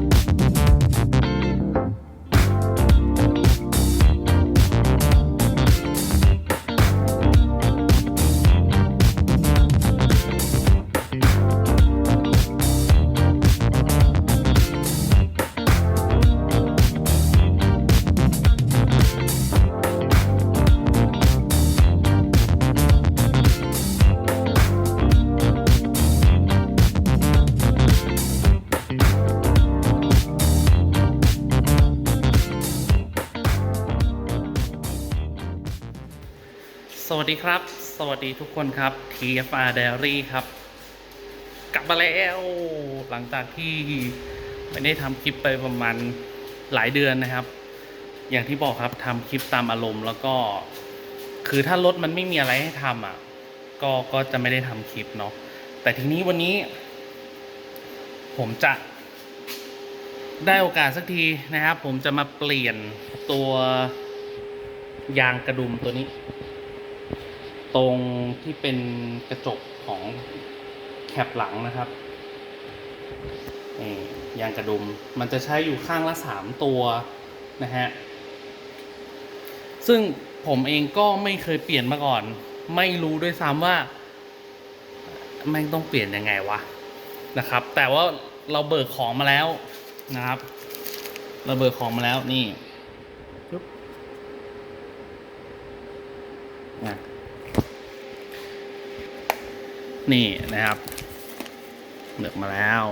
ส วัสดีครับ สวัสดีทุกคนครับ TFR Diary ครับ กลับมาแล้วหลังจากที่ไม่ได้ทำคลิปไปประมาณหลายเดือนนะครับ อย่างที่บอกครับทำคลิปตามอารมณ์ แล้วก็ คือถ้ารถมันไม่มีอะไรให้ทำอะ ก็ก็จะไม่ได้ทำคลิปเนาะแต่ทีนี้วันนี้ ผมจะได้โอกาสสักทีนะครับ ผมจะมาเปลี่ยนตัวยางกระดุมตัวนี้ ตรงที่เป็นกระจกของแคปหลังนะครับนี่ยางกระดุมมันจะใช้อยู่ข้างละสามตัวนะฮะ ซึ่งผมเองก็ไม่เคยเปลี่ยนมาก่อน ไม่รู้ด้วยซ้ำว่าแม่งต้องเปลี่ยนยังไงวะนะครับ แต่ว่าเราเบิกของมาแล้วนะครับ เราเบิกของมาแล้วนี่ปึ๊บนะ นี่นะครับ เบิกมาแล้ว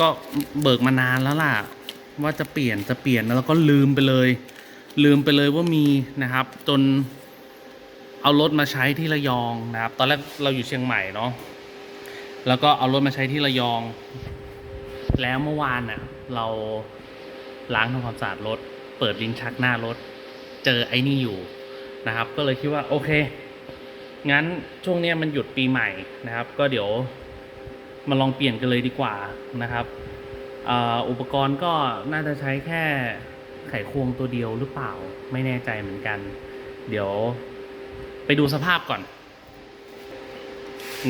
ก็เบิกมานานแล้วล่ะ ว่าจะเปลี่ยนจะเปลี่ยนแล้วก็ลืมไปเลย ลืมไปเลยว่ามีนะครับ จนเอารถมาใช้ที่ระยองนะครับ ตอนแรกเราอยู่เชียงใหม่เนาะแล้วก็เอารถมาใช้ที่ระยอง แล้วเมื่อวานน่ะ เราล้างทำความสะอาดรถ เปิดลิ้นชักหน้ารถ เจอไอ้นี่อยู่นะครับ ก็เลยคิดว่าโอเค งั้นช่วงนี้มันหยุดปีใหม่นะครับ ก็เดี๋ยวมาลองเปลี่ยนกันเลยดีกว่านะครับอุปกรณ์ก็น่าจะใช้แค่ไขควงตัวเดียวหรือเปล่าไม่แน่ใจเหมือนกัน เดี๋ยวไปดูสภาพก่อน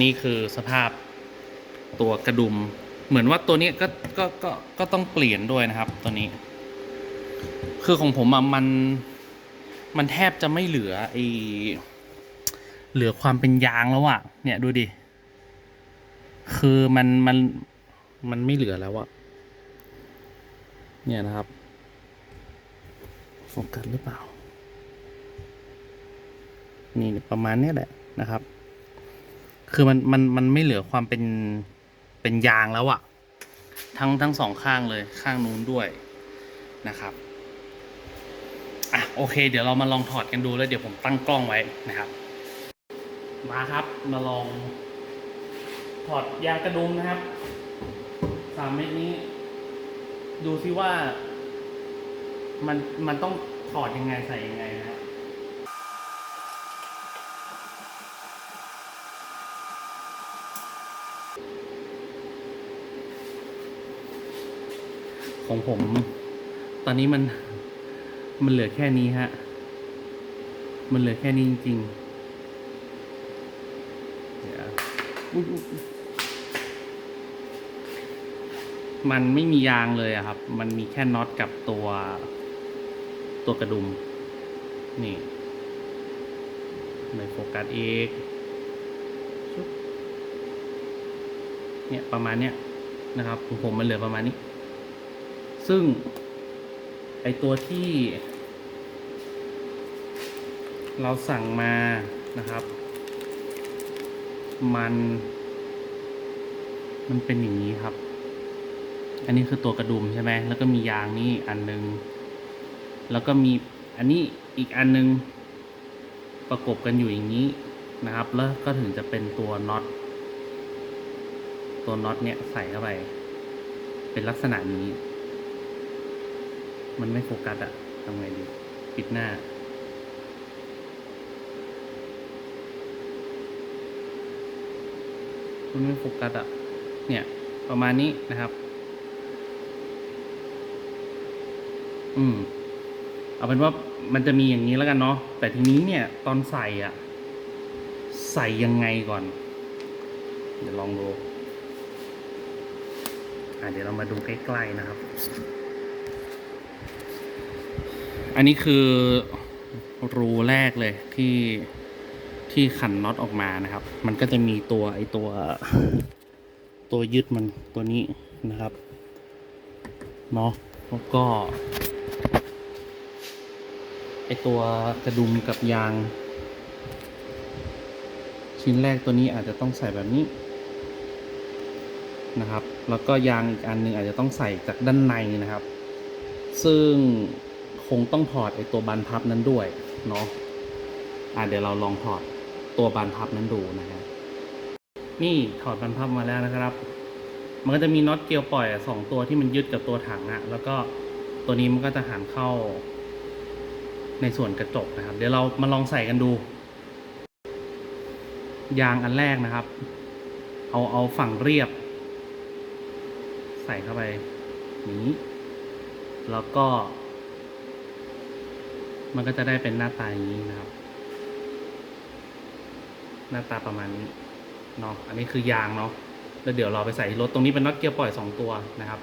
นี่คือสภาพตัวกระดุม เหมือนว่าตัวนี้ก็ก็ก็ก็ต้องเปลี่ยนด้วยนะครับตัวนี้ คือของผมอะมันมันแทบจะไม่เหลือไอ เหลือความเป็นยางแล้วอะเนี่ยดูดิ คือมันมันมันไม่เหลือแล้วอะเนี่ยนะครับโฟกัสหรือเปล่า นี่ประมาณนี้แหละนะครับ คือมันมันมันไม่เหลือความเป็นเป็นยางแล้วอะทั้งทั้งสองข้างเลยข้างนู้นด้วยนะครับอะโอเค เดี๋ยวเรามาลองถอดกันดูแล้วเดี๋ยวผมตั้งกล้องไว้นะครับ มาครับมาลองถอดยางกระดุมนะครับสามเม็ดนี้ ดูซิว่า มันมันต้องถอดยังไงใส่ยังไงนะครับของผม ตอนนี้มันมันเหลือแค่นี้ฮะ มันเหลือแค่นี้จริงๆ เดี๋ยวอุ๊ยอุ๊ยอุ๊ย มันไม่มียางเลยอะครับ มันมีแค่น็อตกับตัว ตัวกระดุม นี่ไม่โฟกัสเอกเนี่ยประมาณเนี้ยนะครับของผมมันเหลือประมาณนี้ ซึ่ง ไอตัวที่ เราสั่งมานะครับ มัน มันเป็นอย่างนี้ครับ อันนี้คือตัวกระดุมใช่ไหมแล้วก็มียางนี่อันนึง แล้วก็มีอันนี้อีกอันนึง ประกบกันอยู่อย่างนี้นะครับ แล้วก็ถึงจะเป็นตัวน็อต ตัวน็อตเนี่ยใส่เข้าไป เป็นลักษณะนี้ มันไม่โฟกัสอะทำไงดี ปิดหน้า มันไม่โฟกัสอะเนี่ยประมาณนี้นะครับ อืม เอาเป็นว่ามันจะมีอย่างนี้แล้วกันเนาะ แต่ทีนี้เนี่ย ตอนใส่อะ ใส่ยังไงก่อน เดี๋ยวลองดู อะเดี๋ยวเรามาดูใกล้ๆนะครับ อันนี้คือรูแรกเลยที่ ที่ขันน็อตออกมานะครับ มันก็จะมีตัวไอตัว ตัวยึดมันตัวนี้นะครับเนาะแล้วก็ไอตัวกระดุมกับยาง ชิ้นแรกตัวนี้อาจจะต้องใส่แบบนี้นะครับ แล้วก็ยางอีกอันหนึงอาจจะต้องใส่จากด้านในนะครับ ซึ่งคงต้องถอดไอตัวบานพับนั้นด้วยเนาะอะเดี๋ยวเราลองถอด ตัวบานพับนั้นดูนะครับนี่ถอดบานพับมาแล้วนะครับ มันก็จะมีน็อตเกลียวปล่อยสองตัวที่มันยึดกับตัวถังอะแล้วก็ตัวนี้มันก็จะหันเข้า ในส่วนกระจกนะครับ เดี๋ยวเรามาลองใส่กันดู ยางอันแรกนะครับ เอาเอาฝั่งเรียบ ใส่เข้าไปนี้แล้วก็ มันก็จะได้เป็นหน้าตาอย่างนี้นะครับ หน้าตาประมาณนี้เนาะอันนี้คือยางเนาะแล้วเดี๋ยวเราไปใส่รถตรงนี้เป็นน็อตเกียร์ปล่อยสองตัวนะครับ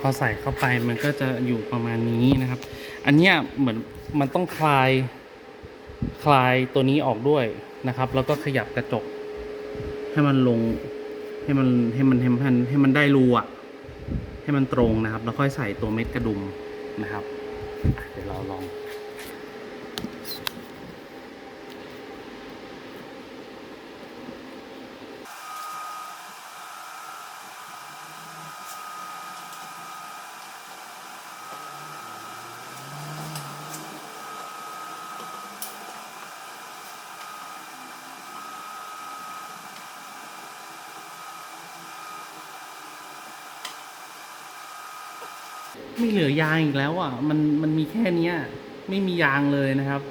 พอใส่เข้าไปมันก็จะอยู่ประมาณนี้นะครับ อันเนี้ยเหมือนมันต้องคลาย คลายตัวนี้ออกด้วยนะครับ แล้วก็ขยับกระจก ให้มันลง ให้มันให้มันให้มันให้มันได้รูอะ ให้มันตรงนะครับ แล้วค่อยใส่ตัวเม็ดกระดุมนะครับ เดี๋ยวเราลอง ไม่เหลือยางอีกแล้วอะ มันมันมีแค่เนี้ย ไม่มียางเลยนะครับ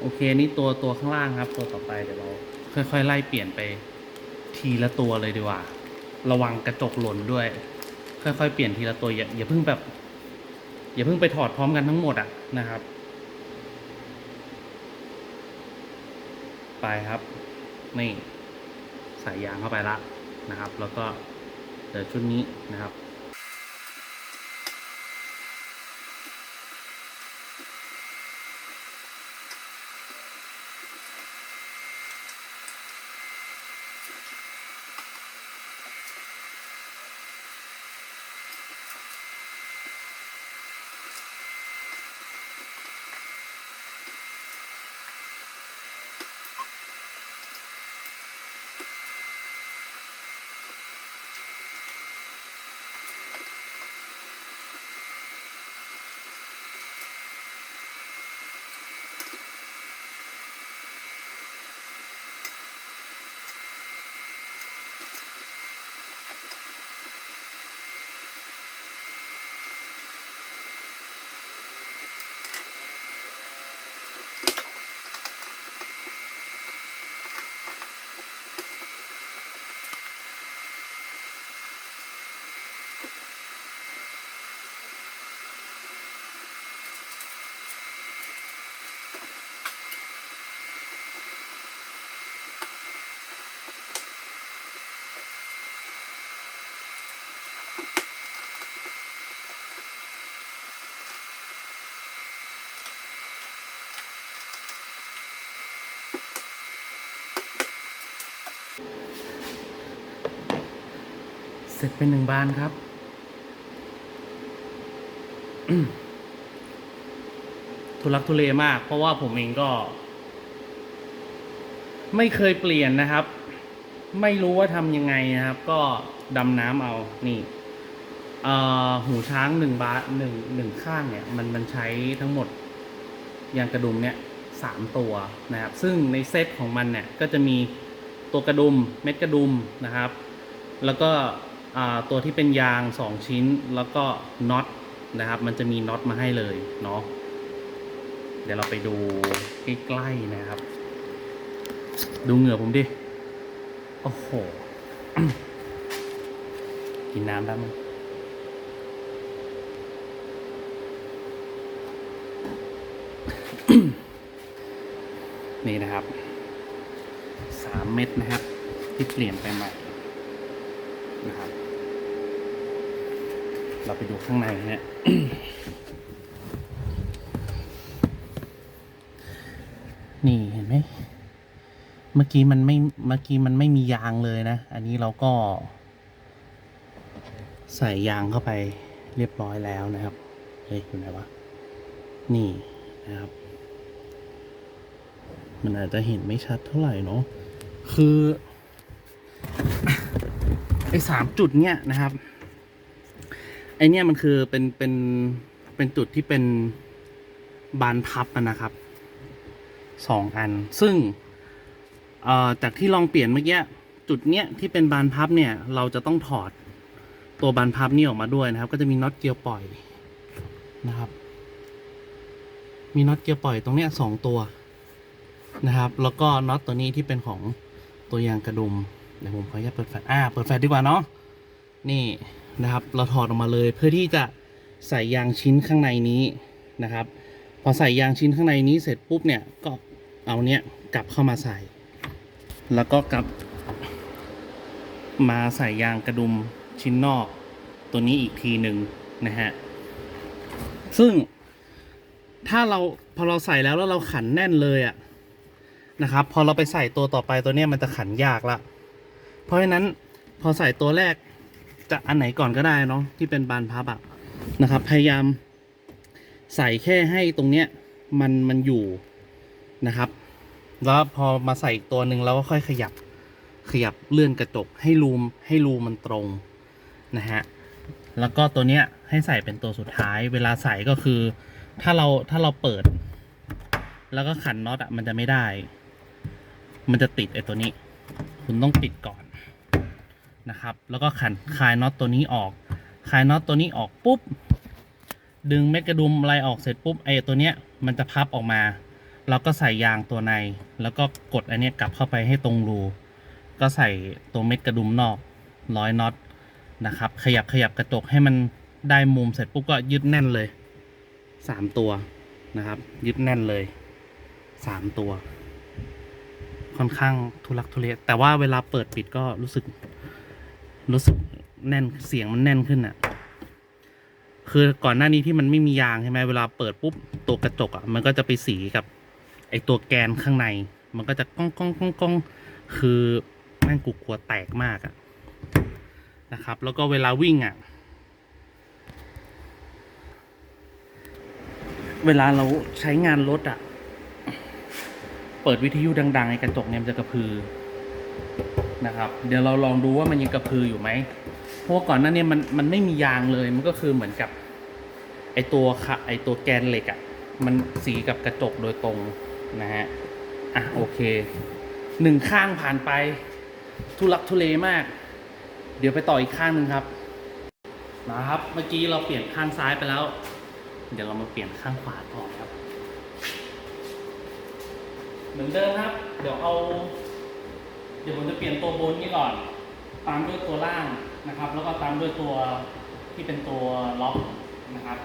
โอเคนี่ตัวตัวข้างล่างครับ ตัวต่อไปเดี๋ยวเราค่อยๆไล่เปลี่ยนไป ทีละตัวเลยดีกว่า ระวังกระจกหล่นด้วย ค่อยๆเปลี่ยนทีละตัวอย่าอย่าเพิ่งแบบ อย่าเพิ่งไปถอดพร้อมกันทั้งหมดอะนะครับ ไปครับ นี่ใส่ยางเข้าไปละนะครับ แล้วก็เดี๋ยวชุดนี้นะครับ เสร็จเป็นหนึ่งบานครับ ทุลักทุเลมาก เพราะว่าผมเองก็ ไม่เคยเปลี่ยนนะครับ ไม่รู้ว่าทำยังไงนะครับ ก็ดำน้ำเอา นี่หูช้างหนึ่งบาทหนึ่งหนึ่งข้างเนี่ย มันมันใช้ทั้งหมดยางกระดุมเนี่ย3ตัวนะครับ ซึ่งในเซตของมันเนี่ยก็จะมีตัวกระดุมเม็ดกระดุมนะครับ แล้วก็ ตัวที่เป็นยาง 2 ชิ้นแล้วก็น็อตนะครับ มันจะมีน็อตมาให้เลยเนาะเดี๋ยวเราไปดูใกล้ๆนะครับ ดูเหงื่อผมดิ โอ้โห กินน้ำแป๊บนึงนี่นะครับสามเม็ดนะครับ ที่เปลี่ยนไปใหม่นะครับ เราไปดูข้างในเนี่ยนี่เห็นไหม เมื่อกี้มันไม่ เมื่อกี้มันไม่มียางเลยนะ อันนี้เราก็ ใส่ยางเข้าไปเรียบร้อยแล้วนะครับ เฮ้ยอยู่ไหนวะ นี่นะครับ มันอาจจะเห็นไม่ชัดเท่าไหร่เนาะ คือไอ้สามจุดเนี้ยนะครับ ไอเนี้ยมันคือเป็นเป็นเป็นจุดที่เป็นบานพับนะครับสองอัน ซึ่งจากที่ลองเปลี่ยนเมื่อกี้จุดเนี้ยที่เป็นบานพับเนี่ย เราจะต้องถอดตัวบานพับนี่ออกมาด้วยนะครับ ก็จะมีน็อตเกียวปล่อยนะครับ มีน็อตเกียวปล่อยตรงเนี้ยสองตัวนะครับ แล้วก็น็อตตัวนี้ที่เป็นของตัวยางกระดุมเดี๋ยวผมขออนุญาตเปิดแฟลชอ่าเปิดแฟลชดีกว่าเนาะนี่ นะครับ เราถอดออกมาเลยเพื่อที่จะใส่ยางชิ้นข้างในนี้นะครับ พอใส่ยางชิ้นข้างในนี้เสร็จปุ๊บเนี่ยก็เอาเนี้ยกลับเข้ามาใส่ แล้วก็กลับ มาใส่ยางกระดุมชิ้นนอก ตัวนี้อีกทีหนึ่งนะฮะซึ่งถ้าเราพอเราใส่แล้วแล้วเราขันแน่นเลยอะนะครับ พอเราไปใส่ตัวต่อไปตัวเนี้ยมันจะขันยากละเพราะฉะนั้นพอใส่ตัวแรก จะอันไหนก่อนก็ได้เนาะที่เป็นบานพับอะนะครับ พยายามใส่แค่ให้ตรงเนี้ยมันมันอยู่นะครับ แล้วพอมาใส่อีกตัวหนึ่งเราก็ค่อยขยับขยับเลื่อนกระจกให้รูมให้รูมันตรงนะฮะแล้วก็ตัวเนี้ยให้ใส่เป็นตัวสุดท้าย เวลาใส่ก็คือ ถ้าเราถ้าเราเปิด แล้วก็ขันน็อตอะมันจะไม่ได้ มันจะติดไอ้ตัวนี้ คุณต้องปิดก่อน นะครับ แล้วก็ขันคลายน็อตตัวนี้ออก คลายน็อตตัวนี้ออกปุ๊บ ดึงเม็ดกระดุมอะไรออกเสร็จปุ๊บไอ้ตัวเนี้ยมันจะพับออกมา เราก็ใส่ยางตัวใน แล้วก็กดอันเนี้ยกลับเข้าไปให้ตรงรู ก็ใส่ตัวเม็ดกระดุมนอกร้อยน็อตนะครับ ขยับขยับกระจกให้มันได้มุมเสร็จปุ๊บก็ยึดแน่นเลยสามตัวนะครับ ยึดแน่นเลยสามตัว ค่อนข้างทุลักทุเลแต่ว่าเวลาเปิดปิดก็รู้สึก รู้สึกแน่นเสียงมันแน่นขึ้นอะ่ะคือก่อนหน้านี้ที่มันไม่มียางใช่ไหมเวลาเปิดปุ๊บตัวกระจกอะ่ะมันก็จะไปสีกับไอตัวแกนข้างใน มันก็จะก้องก้องก้องก้องคือแม่งกูกลัวแตกมากอะ่ะนะครับ แล้วก็เวลาวิ่งอะเวลาเราใช้งานรถอะ่ะเปิดวิทยุดังๆในกระจกเนี่ยมันจะกระพือ นะครับ เดี๋ยวเราลองดูว่ามันยังกระพืออยู่ไหมเพราะว่าก่อนหน้านี้มันมันไม่มียางเลยมันก็คือเหมือนกับ ไอตัวค่ะไอตัวแกนเหล็กอะ่ะมันสีกับกระจกโดยตรงนะฮะอะโอเคหนึ่งข้างผ่านไป ทุลักทุเลมาก เดี๋ยวไปต่ออีกข้างหนึ่งครับนะครับ เมื่อกี้เราเปลี่ยนข้างซ้ายไปแล้ว เดี๋ยวเรามาเปลี่ยนข้างขวาต่อครับ เหมือนเดิมครับ เดี๋ยวเอา เดี๋ยวผมจะเปลี่ยนตัวบนนี้ก่อน ตามด้วยตัวล่างนะครับ แล้วก็ตามด้วยตัวที่เป็นตัวล็อกนะครับ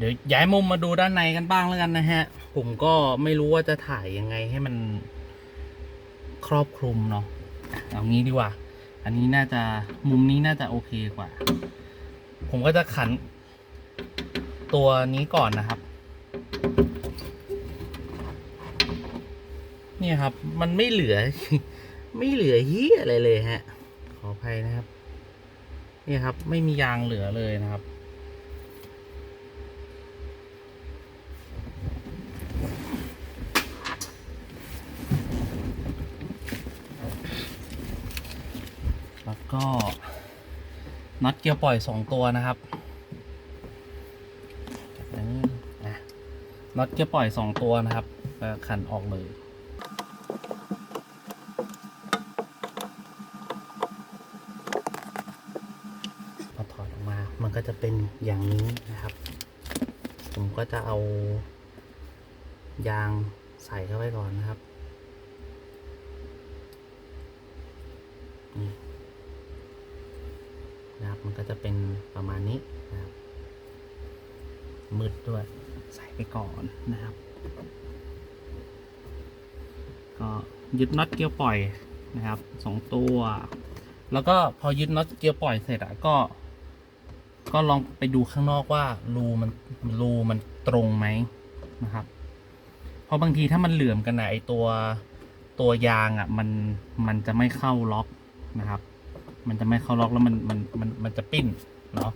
เดี๋ยวย้ายมุมมาดูด้านในกันบ้างแล้วกันนะฮะ ผมก็ไม่รู้ว่าจะถ่ายยังไงให้มันครอบคลุมเนาะอะเอางี้ดีกว่า อันนี้น่าจะมุมนี้น่าจะโอเคกว่า ผมก็จะขัน ตัวนี้ก่อนนะครับ เนี่ยครับ มันไม่เหลือ ไม่เหลือเฮียอะไรเลยฮะ ขออภัยนะครับ เนี่ยครับ ไม่มียางเหลือเลยนะครับ ก็น็อตเกียร์ปล่อยสองตัวนะครับนี่นะน็อตเกียร์ปล่อยสองตัวนะครับขันออกเลยพอถอดออกมา มันก็จะเป็นอย่างนี้นะครับ ผมก็จะเอายางใส่เข้าไปก่อนนะครับ นี่นะครับ มันก็จะเป็นประมาณนี้นะครับ มืดด้วย ใส่ไป ก่อนนะครับ ก็ยึดน็อตเกียร์ปล่อยนะครับสองตัว แล้วก็พอยึดน็อตเกียร์ปล่อยเสร็จอะก็ ก็ลองไปดูข้างนอกว่ารูมันรูมันตรงไหมนะครับ เพราะบางทีถ้ามันเหลื่อมกันนะไอตัวตัวยางอะ่ะมันมันจะไม่เข้าล็อกนะครับ มันจะไม่เข้าล็อกแล้วมันมันมันมันจะปิ้นเนาะ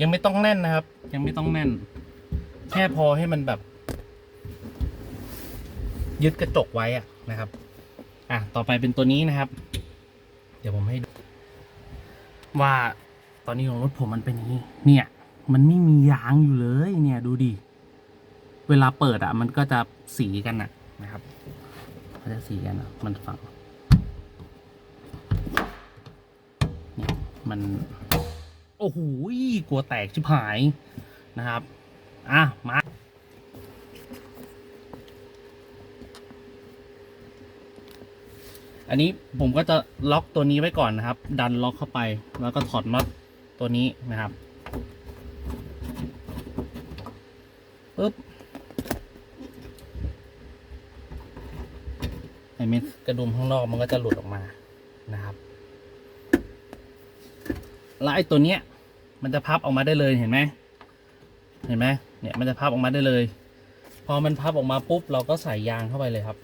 ยังไม่ต้องแน่นนะครับ ยังไม่ต้องแน่น แค่พอให้มันแบบ ยึดกระจกไว้อะนะครับ อะต่อไปเป็นตัวนี้นะครับ เดี๋ยวผมให้ดูว่าตอนนี้ของรถผมมันเป็นอย่างนี้ เนี่ย มันไม่มียางอยู่เลยเนี่ยดูดิเวลาเปิดอะ มันก็จะสีกันอะนะครับก็จะสีกันอะ มันฝังเนี่ยมัน โอ้โหกลัวแตกชิบหายนะครับ อะ มา อันนี้ผมก็จะล็อกตัวนี้ไว้ก่อนนะครับ ดันล็อกเข้าไปแล้วก็ถอดน็อตตัวนี้นะครับปึ๊บไอเม็ดกระดุมข้างนอกมันก็จะหลุดออกมานะครับ แล้วไอ้ตัวเนี้ย มันจะพับออกมาได้เลยเห็นไหมเห็นไหมเนี่ยมันจะพับออกมาได้เลย พอมันพับออกมาปุ๊บเราก็ใส่ยางเข้าไปเลยครับ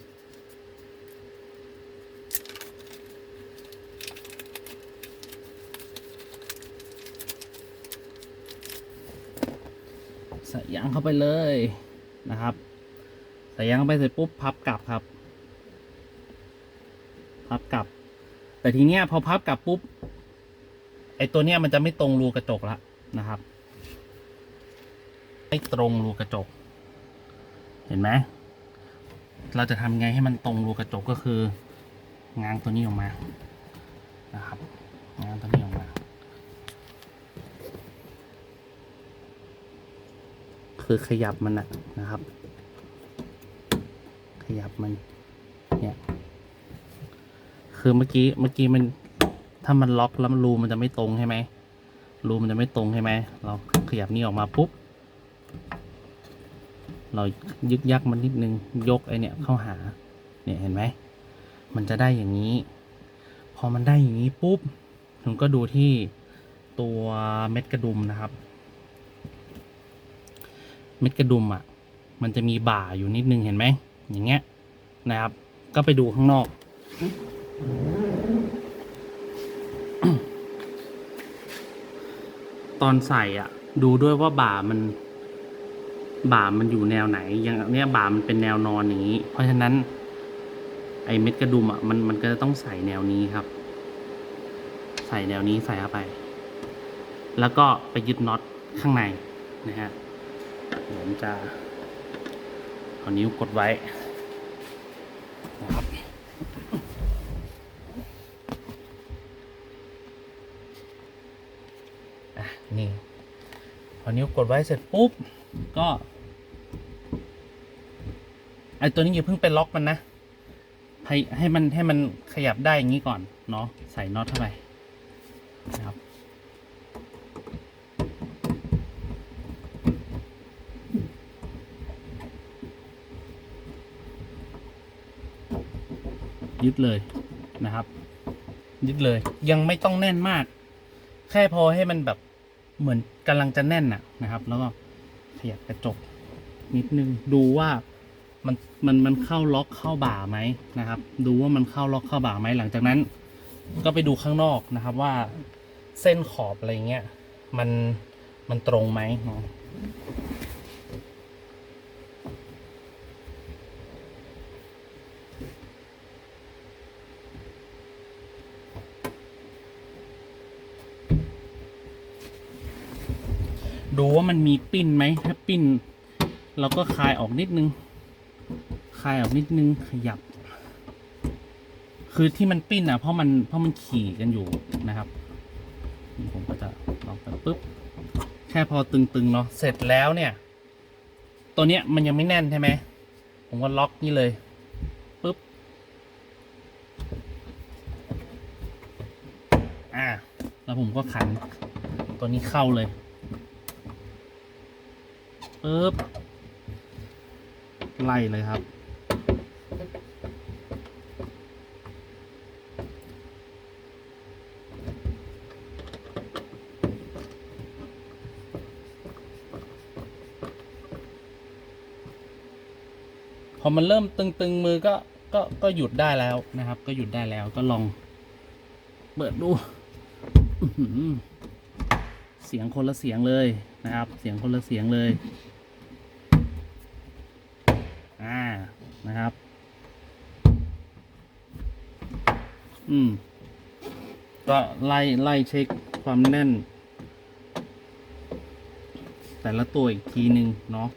ใส่ยางเข้าไปเลยนะครับ ใส่ยางเข้าไปเสร็จปุ๊บพับกลับครับ พับกลับ แต่ทีเนี้ยพอพับกลับปุ๊บ ไอตัวเนี้ยมันจะไม่ตรงรูกระจกแล้วนะครับ ไม่ตรงรูกระจก เห็นไหมเราจะทำไงให้มันตรงรูกระจกก็คือ ง้างตัวนี้ออกมานะครับ ง้างตัวนี้ออกมา คือขยับมันนะนะครับ ขยับมัน เนี่ย คือเมื่อกี้เมื่อกี้มัน ถ้ามันล็อกแล้วมันรูมันจะไม่ตรงใช่ไหมรูมันจะไม่ตรงใช่ไหมเราขยับนี่ออกมาปุ๊บ เรายึกยักมันนิดนึงยกไอเนี่ยเข้าหา เนี่ยเห็นไหม มันจะได้อย่างนี้ พอมันได้อย่างนี้ปุ๊บผมก็ดูที่ตัวเม็ดกระดุมนะครับ เม็ดกระดุมอะ มันจะมีบ่าอยู่นิดนึงเห็นไหมอย่างเงี้ยนะครับ ก็ไปดูข้างนอก ตอนใส่อะ ดูด้วยว่าบ่ามัน บ่ามันอยู่แนวไหน อย่างเนี้ยบ่ามันเป็นแนวนอนอย่างนี้ เพราะฉะนั้น ไอเม็ดกระดุมอะมันมันก็จะต้องใส่แนวนี้ครับ ใส่แนวนี้ใส่เข้าไป แล้วก็ไปยึดน็อตข้างในนะฮะผมจะเอานิ้วกดไว้นะครับอะนี่ พอนิ้ว กดไว้เสร็จปุ๊บ ก็ไอตัวนี้อย่าเพิ่งไปล็อกมันนะ ให้ให้มันให้มันขยับได้อย่างนี้ก่อนเนาะใส่น็อตเข้าไปนะครับยึดเลยนะครับ ยึดเลยยังไม่ต้องแน่นมาก แค่พอให้มันแบบ เหมือนกำลังจะแน่นนะนะครับ แล้วก็ขยับกระจกนิดนึงดูว่ามันมันมันเข้าล็อกเข้าบ่าไหมนะครับ ดูว่ามันเข้าล็อกเข้าบ่าไหมหลังจากนั้น ก็ไปดูข้างนอกนะครับว่าเส้นขอบอะไรเงี้ยมันมันตรงไหมเนาะดู ว่ามันมีปิ้นไหมถ้าปิ้น เราก็คลายออกนิดนึง คลายออกนิดนึงขยับ คือที่มันปิ้นอะเพราะมันเพราะมันขี่กันอยู่นะครับนี่ผมก็จะลองไปปุ๊บแค่พอตึงๆเนาะเสร็จแล้วเนี่ย ตัวเนี้ยมันยังไม่แน่นใช่ไหมผมก็ล็อกนี่เลยปุ๊บอ่าแล้วผมก็ขันตัวนี้เข้าเลย ปุ๊บไล่เลยครับ พอมันเริ่มตึงๆมือก็ก็ก็หยุดได้แล้วนะครับ ก็หยุดได้แล้วก็ลอง เปิดดูเสียงคนละเสียงเลยนะครับ เสียงคนละเสียงเลย อ่านะครับ อืม ก็ไล่ไล่เช็คความแน่น แต่ละตัวอีกทีหนึ่งเนาะ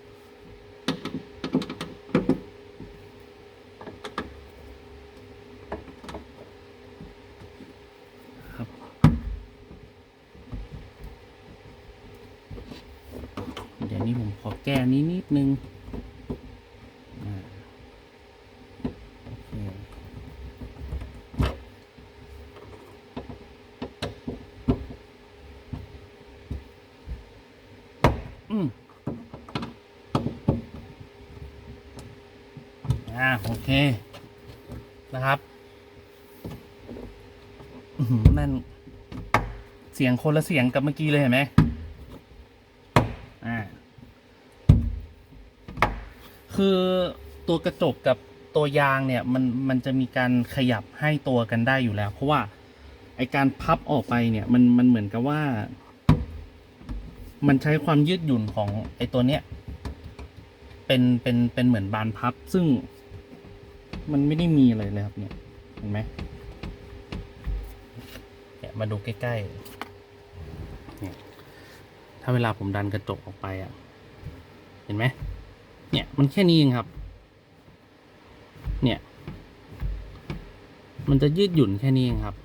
ครับ เดี๋ยวนี้ผมขอแก้นี้นิดนึงอ่าโอเคอืม อ่าโอเคนะครับนั่นเสียงคนละเสียงกับเมื่อกี้เลยเห็นไหมอ่าคือตัวกระจกกับตัวยางเนี่ยมันมันจะมีการขยับให้ตัวกันได้อยู่แล้ว เพราะว่าไอการพับออกไปเนี่ยมันมันเหมือนกับว่า มันใช้ความยืดหยุ่นของไอตัวเนี้ยเป็นเป็นเป็นเหมือนบานพับซึ่ง มันไม่ได้มีอะไรเลยครับเนี่ย เห็นไหมเนี่ยมาดูใกล้ๆเนี่ยถ้าเวลาผมดันกระจกออกไปอะ เห็นไหมเนี่ยมันแค่นี้เองครับ เนี่ย มันจะยืดหยุ่นแค่นี้เองครับ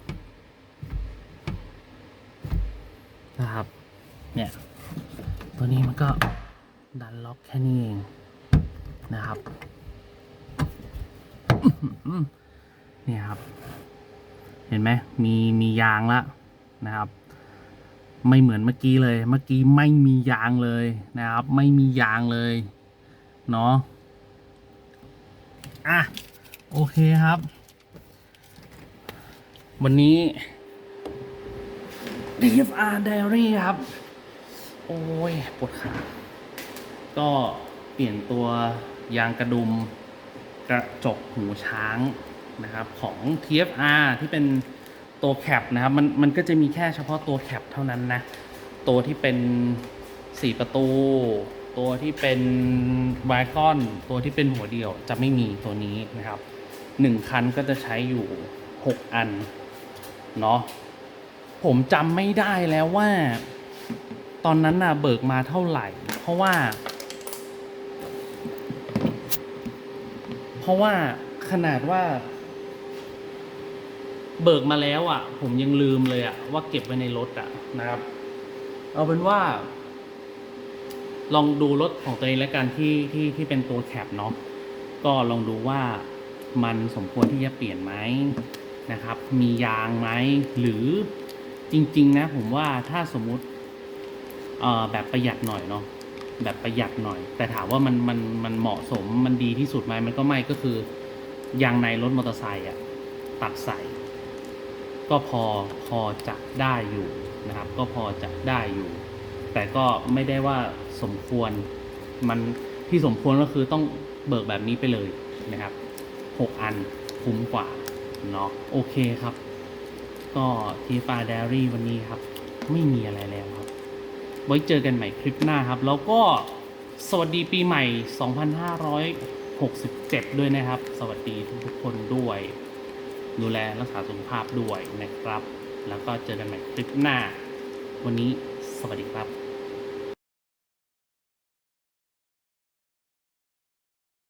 นะครับ เนี่ย ตัวนี้มันก็ดันล็อกแค่นี้เองนะครับ เนี่ยครับ เห็นไหมมีมียางละนะครับ ไม่เหมือนเมื่อกี้เลย เมื่อกี้ไม่มียางเลยนะครับ ไม่มียางเลยเนาะอะโอเคครับ วันนี้ DFR Diary ครับ โอ้ยปวดขา ก็เปลี่ยนตัวยางกระดุม ระจกหูช้างนะครับของ TFR ที่เป็นตัวแคปนะครับมันมันก็จะมีแค่เฉพาะตัวแคปเท่านั้นนะ ตัวที่เป็น 4 ประตู ตัวที่เป็นไวคอน ตัวที่เป็นหัวเดียวจะไม่มีตัวนี้นะครับ 1 คันก็จะใช้อยู่ 6 อันเนาะผมจำไม่ได้แล้วว่า ตอนนั้นน่ะเบิกมาเท่าไหร่ เพราะว่า เพราะว่าขนาดว่า เบิกมาแล้วอะ ผมยังลืมเลยอะ ว่าเก็บไว้ในรถอะนะครับ เอาเป็นว่า ลองดูรถของตัวเองแล้วกันที่ที่ที่เป็นตัวแคปเนาะก็ลองดูว่ามันสมควรที่จะเปลี่ยนไหมนะครับ มียางไหมหรือจริง ๆ นะ ผมว่าถ้าสมมุติเอ่อแบบประหยัดหน่อยเนาะ แบบประหยัดหน่อย แต่ถามว่ามันมันมันเหมาะสมมันดีที่สุดไหมมันก็ไม่ก็คือยางในรถมอเตอร์ไซค์อะตัดใส่ ก็พอพอจะได้อยู่นะครับ ก็พอจะได้อยู่ แต่ก็ไม่ได้ว่าสมควรมันที่สมควรก็คือต้องเบิกแบบนี้ไปเลยนะครับหกอันคุ้มกว่าเนาะโอเคครับ ก็ทีฟาเดรี่วันนี้ครับ ไม่มีอะไรแล้วครับ ไว้เจอกันใหม่คลิปหน้าครับ แล้วก็สวัสดีปีใหม่ 2567 ด้วยนะครับ สวัสดีทุกๆคนด้วย ดูแลรักษาสุขภาพด้วยนะครับ แล้วก็เจอกันใหม่คลิปหน้า วันนี้สวัสดีครับ